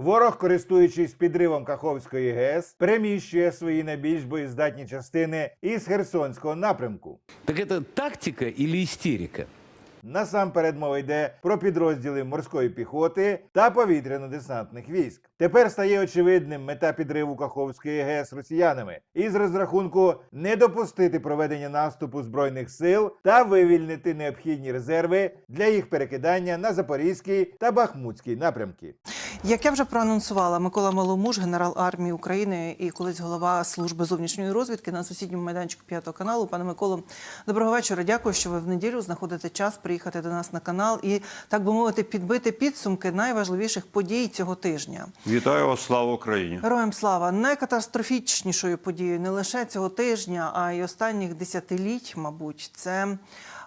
Ворог, користуючись підривом Каховської ГЕС, переміщує свої найбільш боєздатні частини із Херсонського напрямку. Так это тактика или истерика? Насамперед мова йде про підрозділи морської піхоти та повітряно-десантних військ. Тепер стає очевидним мета підриву Каховської ГЕС росіянами із розрахунку не допустити проведення наступу збройних сил та вивільнити необхідні резерви для їх перекидання на Запорізький та Бахмутський напрямки. Як я вже проанонсувала, Микола Маломуж, генерал армії України і колись голова служби зовнішньої розвідки на сусідньому майданчику п'ятого каналу. Пане Миколо, доброго вечора. Дякую, що ви в неділю знаходите час приїхати до нас на канал і так би мовити підбити підсумки найважливіших подій цього тижня. Вітаю вас, слава Україні! Героям слава найкатастрофічнішою подією не лише цього тижня, а й останніх десятиліть, мабуть, це.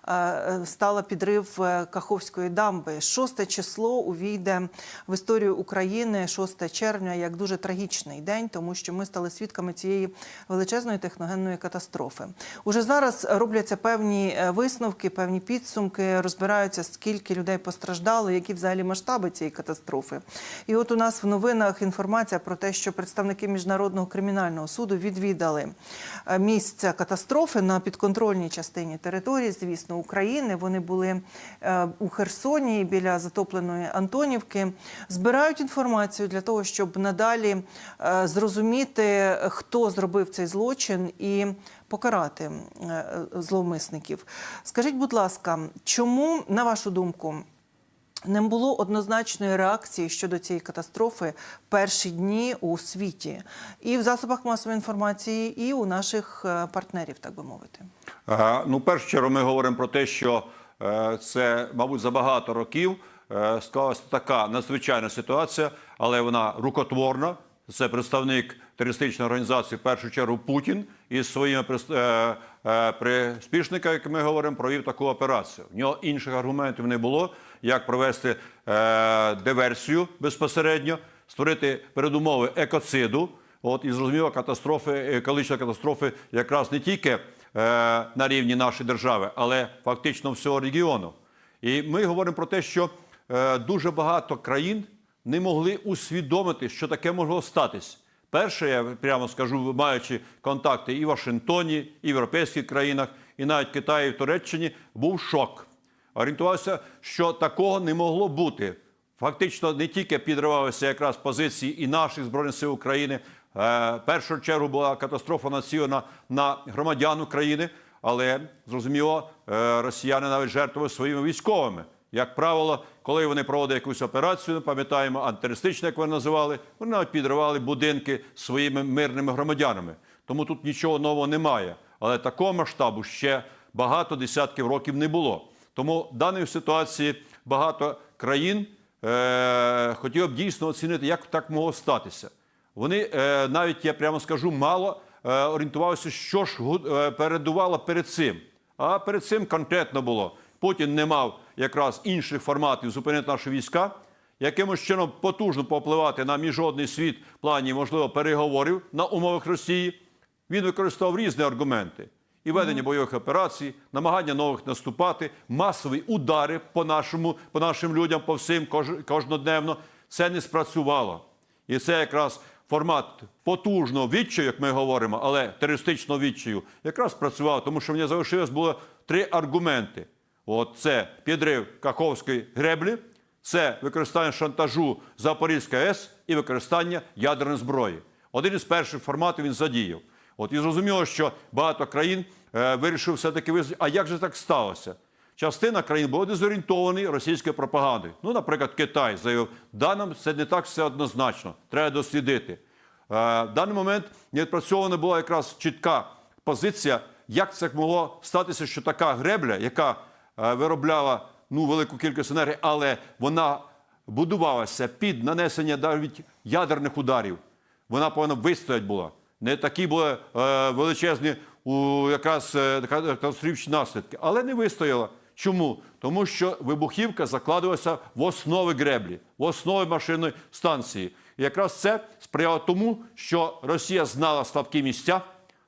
Е, Стала підрив е, Каховської дамби. Шосте число увійде в історію України 6 червня як дуже трагічний день, тому що ми стали свідками цієї величезної техногенної катастрофи. Уже зараз робляться певні е, висновки, певні підсумки, розбираються, скільки людей постраждало, які взагалі масштаби цієї катастрофи. І от у нас в новинах інформація про те, що представники міжнародного кримінального суду відвідали місце катастрофи на підконтрольній частині території, звісно, України. Вони були е, у Херсоні біля затопленої Антонівки. Збирають інформацію для того, щоб надалі е, зрозуміти, хто зробив цей злочин і покарати е, зловмисників. Скажіть, будь ласка, чому, на вашу думку, не було однозначної реакції щодо цієї катастрофи перші дні у світі і в засобах масової інформації, і у наших е, партнерів, так би мовити. Ага, ну, першу чергу, ми говоримо про те, що е, це, мабуть, за багато років е, склалася така надзвичайна ситуація, але вона рукотворна. Це представник терористичної організації, в першу чергу Путін, із своїми е, е, приспішниками, як ми говоримо, провів таку операцію. В нього інших аргументів не було, як провести е, диверсію безпосередньо, створити передумови екоциду. От і зрозуміло, катастрофи, екологічної катастрофи якраз не тільки е, на рівні нашої держави, але фактично всього регіону. І ми говоримо про те, що е, дуже багато країн не могли усвідомити, що таке могло статись. Перше, я прямо скажу, маючи контакти і в Вашингтоні, і в європейських країнах, і навіть Китаї, і в Туреччині, був шок. Орієнтувався, що такого не могло бути. Фактично не тільки підривалися якраз позиції і наших збройних сил України. Е, першу чергу була катастрофа націлена на громадян України, але зрозуміло, е, росіяни навіть жертвували своїми військовими. Як правило, коли вони проводили якусь операцію, пам'ятаємо, антитерористичну, як вони називали, вони навіть підривали будинки своїми мирними громадянами. Тому тут нічого нового немає. Але такого масштабу ще багато десятків років не було. Тому в даній ситуації багато країн е, хотів б дійсно оцінити, як так могло статися. Вони е, навіть, я прямо скажу, мало е, орієнтувалися, що ж е, передувало перед цим. А перед цим конкретно було. Путін не мав якраз інших форматів зупинити наші війська, якимось чином потужно попливати на міжнародний світ в плані, можливо, переговорів на умовах Росії. Він використовував різні аргументи: і ведення бойових операцій, намагання нових наступати, масові удари по нашому, по нашим людям, по всім кож- кожнодневно. Це не спрацювало. І це якраз формат потужного відчаю, як ми говоримо, але терористичного відчаю, якраз працював, тому що мені залишилось було три аргументи: от це підрив Каховської греблі, це використання шантажу Запорізької АЕС і використання ядерної зброї. Один із перших форматів він задіяв. От і зрозуміло, що багато країн е, вирішили все-таки визнати, а як же так сталося? Частина країн була дезорієнтовані російською пропагандою. Ну, наприклад, Китай заявив, да, нам це не так все однозначно, треба дослідити. Е, В даний момент не відпрацьована була якраз чітка позиція, як це могло статися, що така гребля, яка виробляла ну, велику кількість енергії, але вона будувалася під нанесення навіть ядерних ударів. Вона повинна вистояти була. Не такі були е, величезні якраз е, катастрофічні наслідки, але не вистояла. Чому? Тому що вибухівка закладувалася в основи греблі, в основи машинної станції. І якраз це сприяло тому, що Росія знала слабкі місця,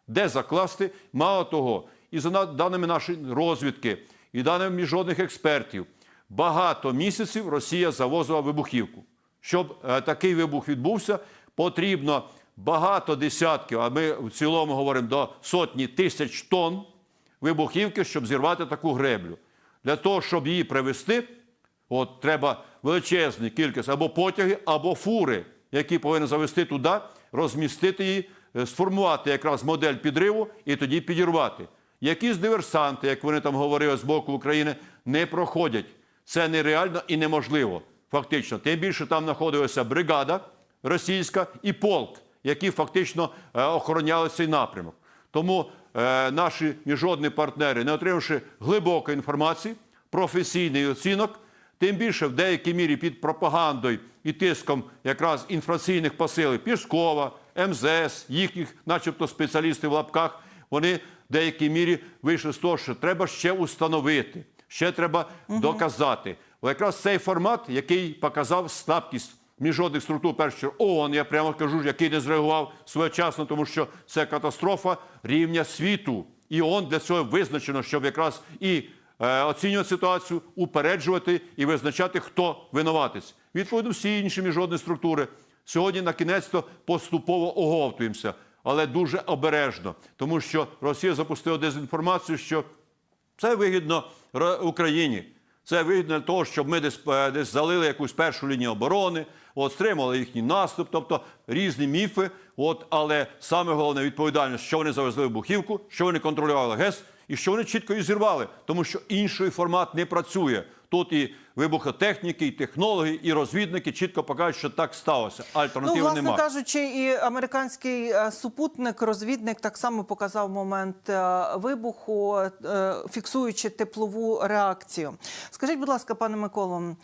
де закласти. Мало того, і за даними нашої розвідки, і даними міжнародних експертів, багато місяців Росія завозила вибухівку. Щоб е, такий вибух відбувся, потрібно багато десятків, а ми в цілому говоримо до сотні тисяч тонн вибухівки, щоб зірвати таку греблю. Для того, щоб її привезти, от треба величезні кількість або потяги, або фури, які повинні завести туди, розмістити її, е, сформувати якраз модель підриву і тоді підірвати. Якісь диверсанти, як вони там говорили з боку України, не проходять. Це нереально і неможливо. Фактично, тим більше там знаходилася бригада російська і полк, які фактично е, охороняли цей напрямок. Тому е, наші міжнародні партнери, не отримавши глибокої інформації, професійний оцінок, тим більше в деякій мірі під пропагандою і тиском якраз інформаційних посилів Піскова, МЗС, їхніх, начебто, спеціалістів в лапках, вони в деякій мірі вийшли з того, що треба ще установити, ще треба доказати. О, якраз цей формат, який показав слабкість міжнародних структур, першу ООН, я прямо кажу, який не зреагував своєчасно, тому що це катастрофа рівня світу. І ООН для цього визначено, щоб якраз і е, оцінювати ситуацію, упереджувати і визначати, хто винуватець. Відповідно, всі інші міжнародні структури сьогодні на кінець то поступово оговтуємося, але дуже обережно, тому що Росія запустила дезінформацію, що це вигідно Україні. Це вигідно для того, щоб ми десь, е, десь залили якусь першу лінію оборони, от, стримали їхній наступ, тобто різні міфи. От, але саме головне відповідальність, що вони завезли вибухівку, що вони контролювали ГЕС і що вони чітко її зірвали, тому що інший формат не працює. Тут і вибухотехніки, і технологи, і розвідники чітко покажуть, що так сталося. Ну, власне немає. кажучи, і американський е, супутник, розвідник так само показав момент е, вибуху, е, фіксуючи теплову реакцію. Скажіть, будь ласка, пане Миколо,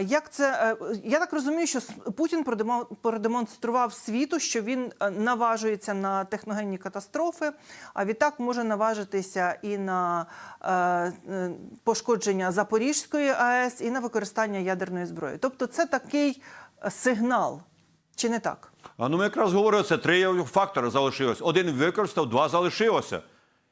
як це я так розумію, що Путін продемо- продемонстрував світу, що він наважується на техногенні катастрофи, а відтак може наважитися і на пошкодження Запорізької АЕС, і на використання ядерної зброї. Тобто, це такий е, сигнал, чи не так? А ну ми якраз говорили, це три фактори залишилось. Один використав, два залишилося.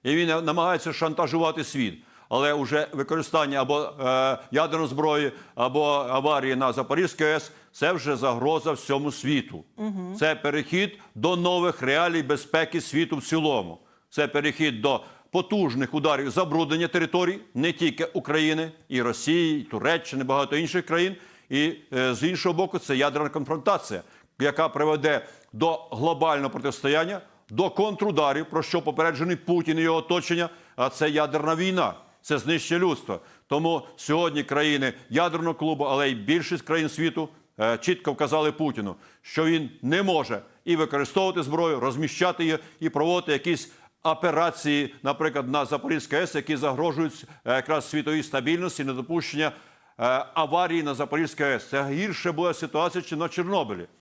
І він намагається шантажувати світ. Але вже використання або е, ядерної зброї, або аварії на Запорізькій АЕС це вже загроза всьому світу. Це перехід до нових реалій безпеки світу в цілому. Це перехід до потужних ударів забруднення територій, не тільки України, і Росії, і Туреччини, багато інших країн. І е, з іншого боку, це ядерна конфронтація, яка приведе до глобального протистояння, до контрударів, про що попереджений Путін і його оточення. А це ядерна війна, це знищення людства. Тому сьогодні країни ядерного клубу, але й більшість країн світу е, чітко вказали Путіну, що він не може і використовувати зброю, розміщати її і проводити якісь операції, наприклад, на Запорізькій АЕС, які загрожують е, якраз світовій стабільності, недопущення е, аварії на Запорізькій АЕС. Це гірше була ситуація, чи на Чорнобилі.